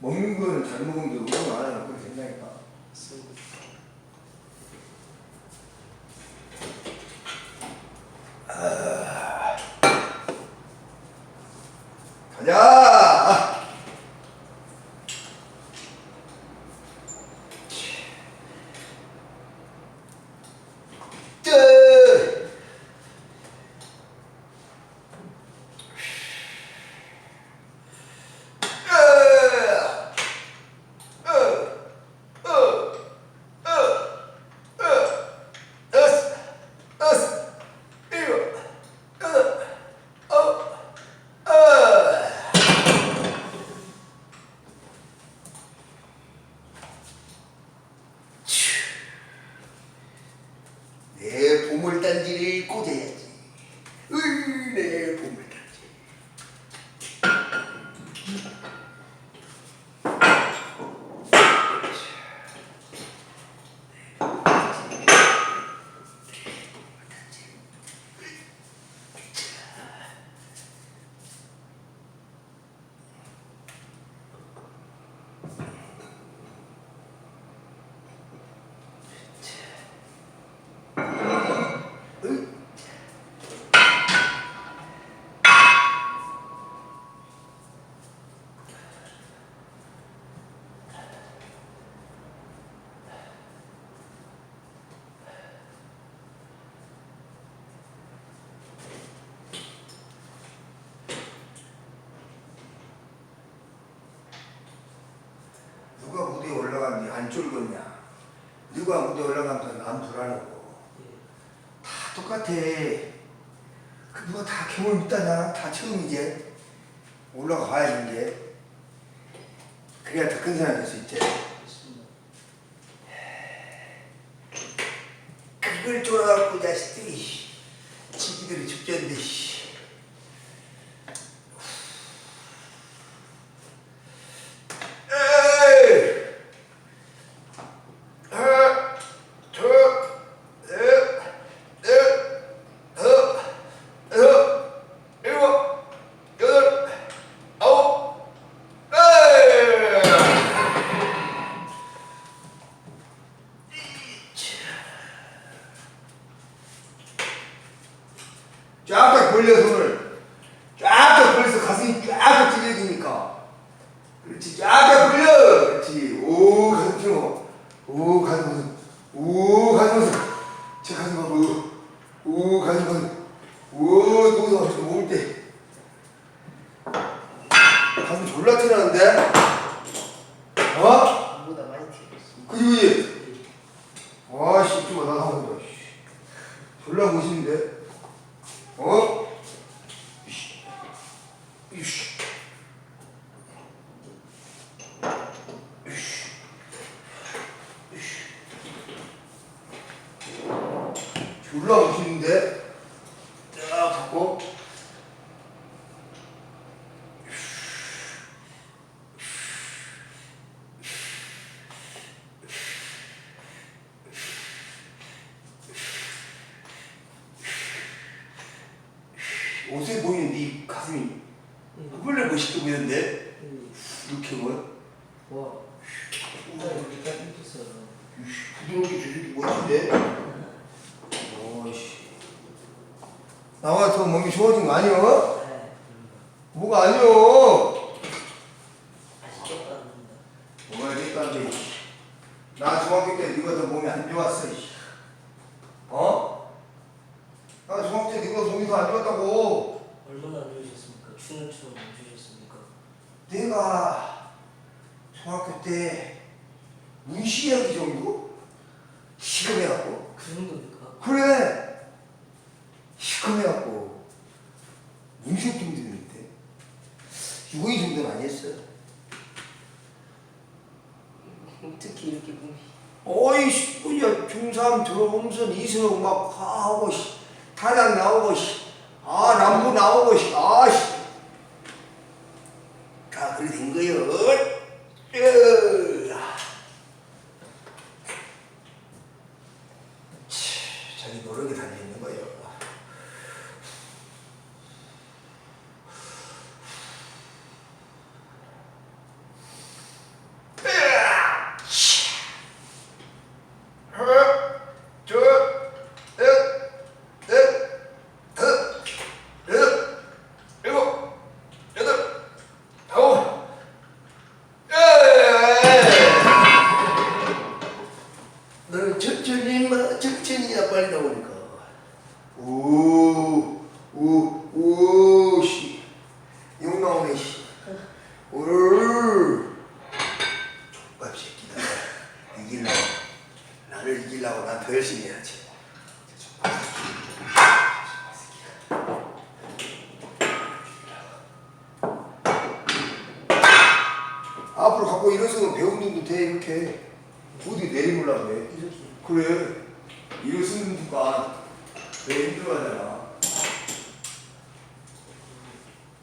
먹는 거는 잘 먹으면 돼. 운동 안 하면 그렇게 된다니까. 아. 가자! 쯔! 내 보물단지를 꽂아야지. 으이, 내 보물단지. 으이. 누가 무대에 올라갔는데 안 쫄겠냐? 누가 무대에 올라가면 안 불안하고 다 똑같아. 그 누가 다 경험 있다냐? 다 처음 이제 올라가야 이제 그래야 더 큰 사람이 될 수 있지. 그걸 쫄아갖고 자식들이 지기들이 죽겠는데 씨. 에이! 하나, 둘, 셋, 넷, 다섯, 여섯, 일곱, 여덟, 아홉, 에이! 쫙쫙 벌려 손을 쫙쫙 벌려서 가슴이 쫙쫙 찢어지니까 그렇지 쫙쫙 벌려 그렇지 오 가슴 펴고 오 가슴 가슴 오 가슴 가슴 제 가슴 가슴 오 가슴 가슴 오 거기서 가슴 모을 때 가슴 졸라 튀나는데 어? 보다 그지 와씨 좀 나가 한번 더 졸라 멋있는데 어? 이씨 이씨 이씨 이씨 졸라 멋있는데 쫙 잡고 옷에 보이는 네 가슴이 그걸로 멋있게 보이는데 이렇게 뭐 와. 나 여기까지 튀었어. 부드럽게 주주기 멋진데 오이씨 나와 더 몸이 좋아진 거 아니여? 네. 뭐가 아니여 맛있겠다. 뭐가 됐다는데 나 중학교 때 네가 더 몸이 안 좋았어 이씨. 어? 나 중학교 더안 좋았다고 얼마나 안 좋으셨습니까? 추는 추는 안 좋으셨습니까? 내가 중학교 때 문시하기 정도? 시험해갖고 그 정도입니까? 그래 시커매갖고 문시업 정도 했는데 유고이 정도는 아니었어 특히 이렇게 몸이 어이씨 뭐야 중3 들어오면서 이수영 막 하고 씨 타장 나오고 씨 아 남부 나오고 씨아씨 다 그래 된 거요 으. 치, 자기 노력이 달려있는 거예요 오르르 족밥 새끼다 이기려고 나를 이기려고 난 더 열심히 해야지 족밥 앞으로 갖고 일어서면 배운 놈도 돼 이렇게 어디 내리물라 그래 이렇게. 그래 일을 쓰는 순간 왜 힘들어하잖아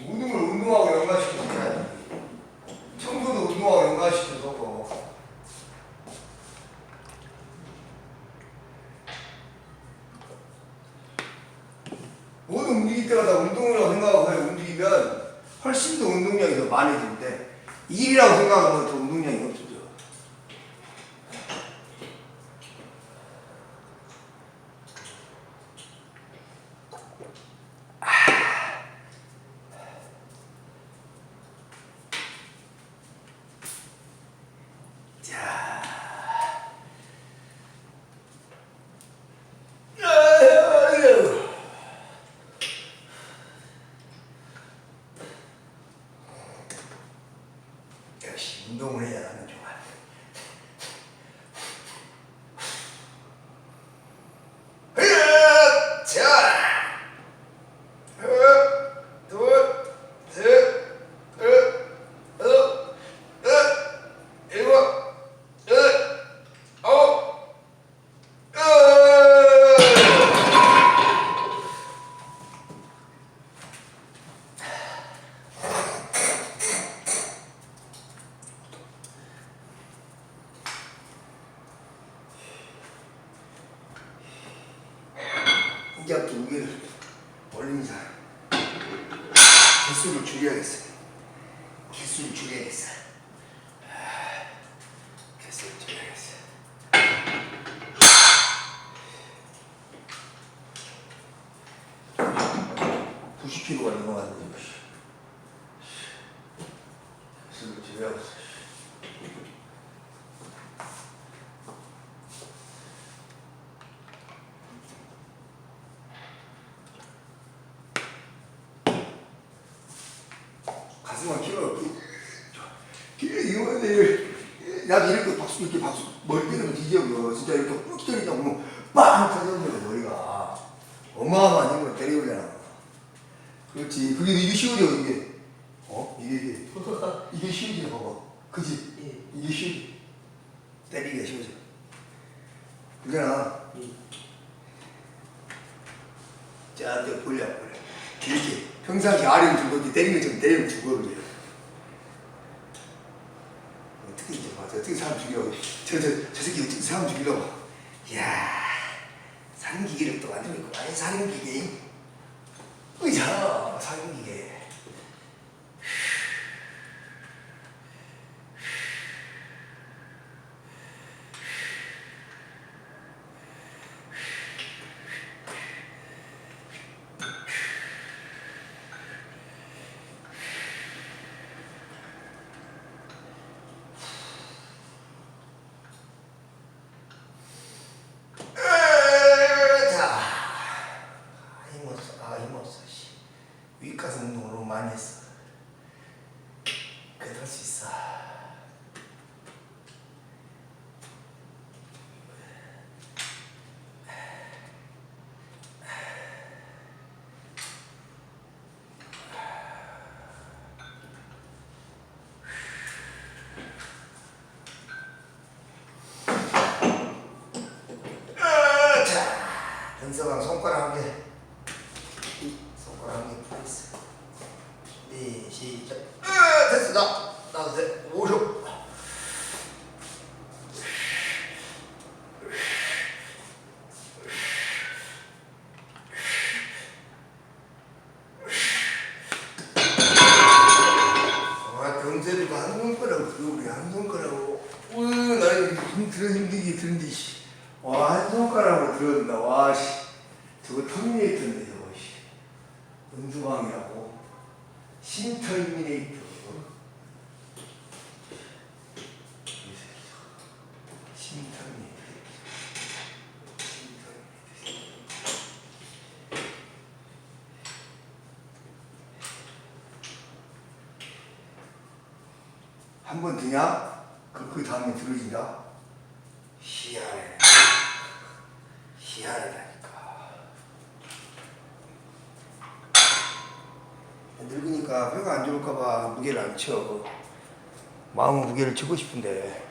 모든 걸 운동하고 연관시켜서 청소도 운동하고 연관시켜서 뭐. 모든 움직일 때가 다 운동이라고 생각하고 움직이면 훨씬 더 운동량이 더 많아지는데 일이라고 생각하면 더 운동량이 없어져 자. 아유. 역시 운동을 해야 하는 좋아. 으아, 자. 하나, 둘, 셋, 넷, 다섯, 여섯, 일곱, 여덟, 아홉, 열. 개를 올리는 사람 개수를 줄여야겠어 개수를 줄여야겠어 아, 개수를 줄여야겠어 (90 k g 가 넘어갔는데 씨. 개수를 줄여야겠어 가슴만 키워 이거는 나도 이렇게 박수 이렇게 박수 머리 때리면 뒤져요 진짜 이렇게 푹 때리다 보면 빵 터졌는데 머리가. 어마어마한 힘으로 때리잖아 그렇지. 그게 이게 쉬워져 이게. 어? 이게 이게. 이게 쉬워져 봐봐. 그지? 예. 이게 쉬워져 때리기가 쉬워져 그잖아 예. 자 이제 벌려 벌려 이렇게 평상시 아래로 들고 이렇게 때리면 좀 때리면 죽어 그래 어떻게 이제 봐 어떻게 사람 죽이려고 어떻게 사람 죽이려고. 이야 살인기계를 또 만들고 있고 아니 살인기계? 의자 살인기계 자, 힘없어, 아 힘없어, 씨. 윗 가슴 너무 많이 했어. 할수 있어. 아, 자, 변서방 손가락 한 개. 손가락 한 개 붙어 있어. 네, 시작. 아, 됐어, 나, 나도 돼. 오쇼. 아, 병세리가 한 손가락 들어, 우리 한 손가락으로. 으, 나는 힘 들어 힘들게 드는데, 씨. 와, 한 손가락으로 들어준다. 와, 씨. 저거 터미네이터인데, 저거, 씨. 은수광이라고. 신터미네이터. 신터미네이터. 신터미네이터. 한 번 드냐? 그, 그 다음에 들어진다? 희한해. 희한하다니까. 늙으니까 뼈가 안 좋을까봐 무게를 안 쳐. 마음은 무게를 치고 싶은데.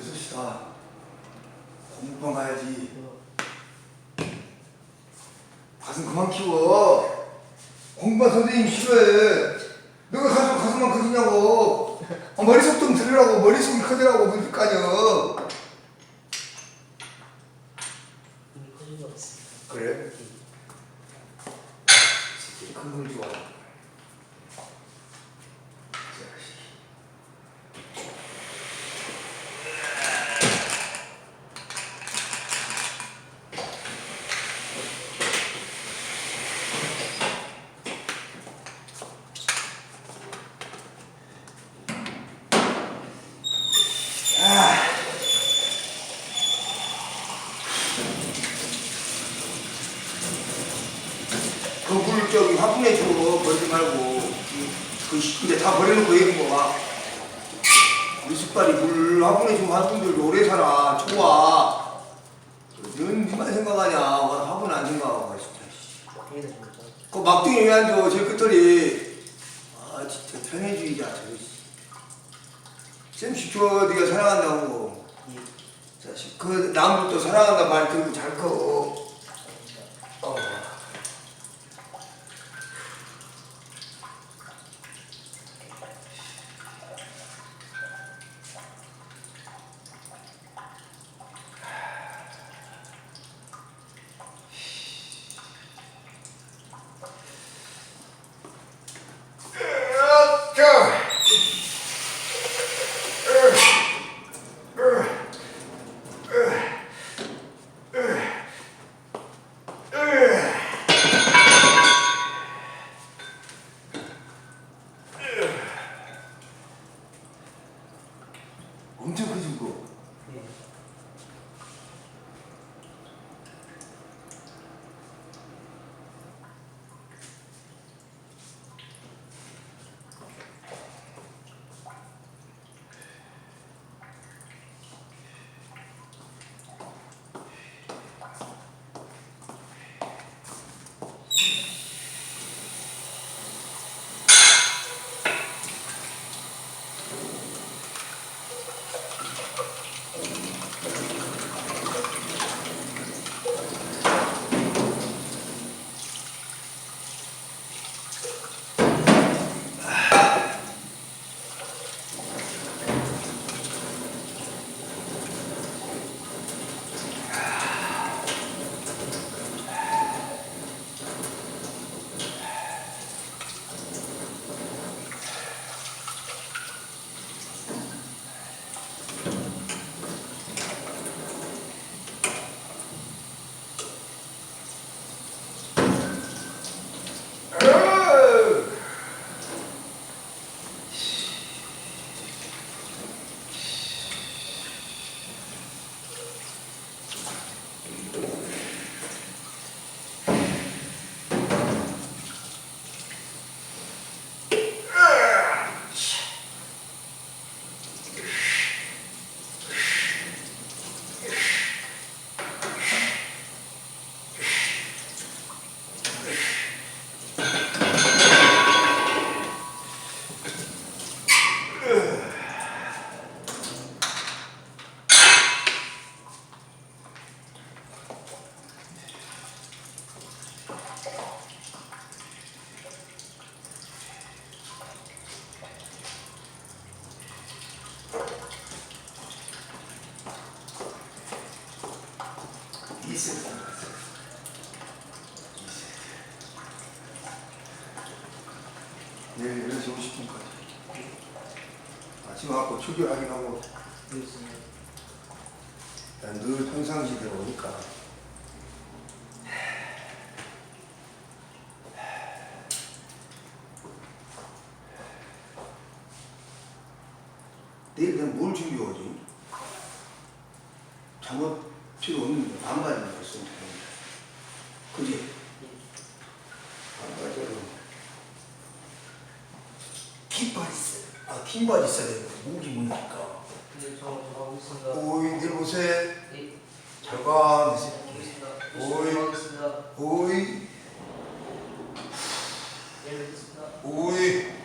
6시다. 공부방가야지 가슴 그만 키워. 공부방 선생님 싫어해. 내가 가슴, 가슴만 커지냐고. 아, 머릿속 좀 들으라고. 머릿속이 커지라고. 뭐 그럴 거 아니야. 그래? 그걸 좋아. 화분에 줘 버리지 말고 그 근데 다 버려놓고 얘는 거야 우리 숟갈이 물 화분에 준 화분들 오래 살아 좋아. 넌 니만 생각하냐? 와, 화분 안 생각하고 진짜. 그 막둥이 왜 앉아 제일 끝털이. 아 진짜 편해주의자 저거 쌤 시켜 네가 사랑한다고. 예. 자식 그 남도 사랑한다 말 들고 잘커 2세트 남았어. 2세트. 내일 11시 50분까지. 아침 와갖고 출결하긴 하고, 그렇습니다. 난늘 평상시대로 오니까. 내일 내가 뭘 준비하지? 잠옷 필요 없는데 반바지만 있으면 되는데. 그지? 반바지로. 긴 바지 있어. 아, 긴 바지 있어야 되는데 목이 무니까. 오이, 내일 보세. 네, 잘 가. 오이. 오이, 내일 뵙겠습니다. 오이.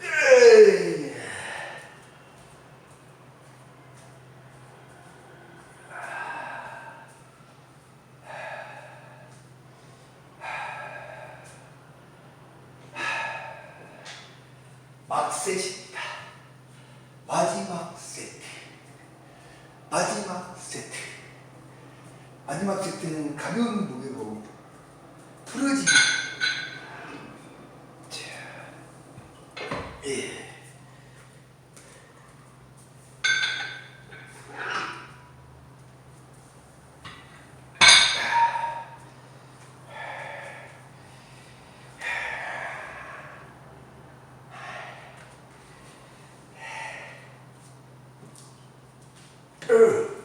에이. 막셋입니다. 마지막 세트. 마지막 세트. 마지막 세트는 가벼운 무게로 풀어지기. 자, 예. 으.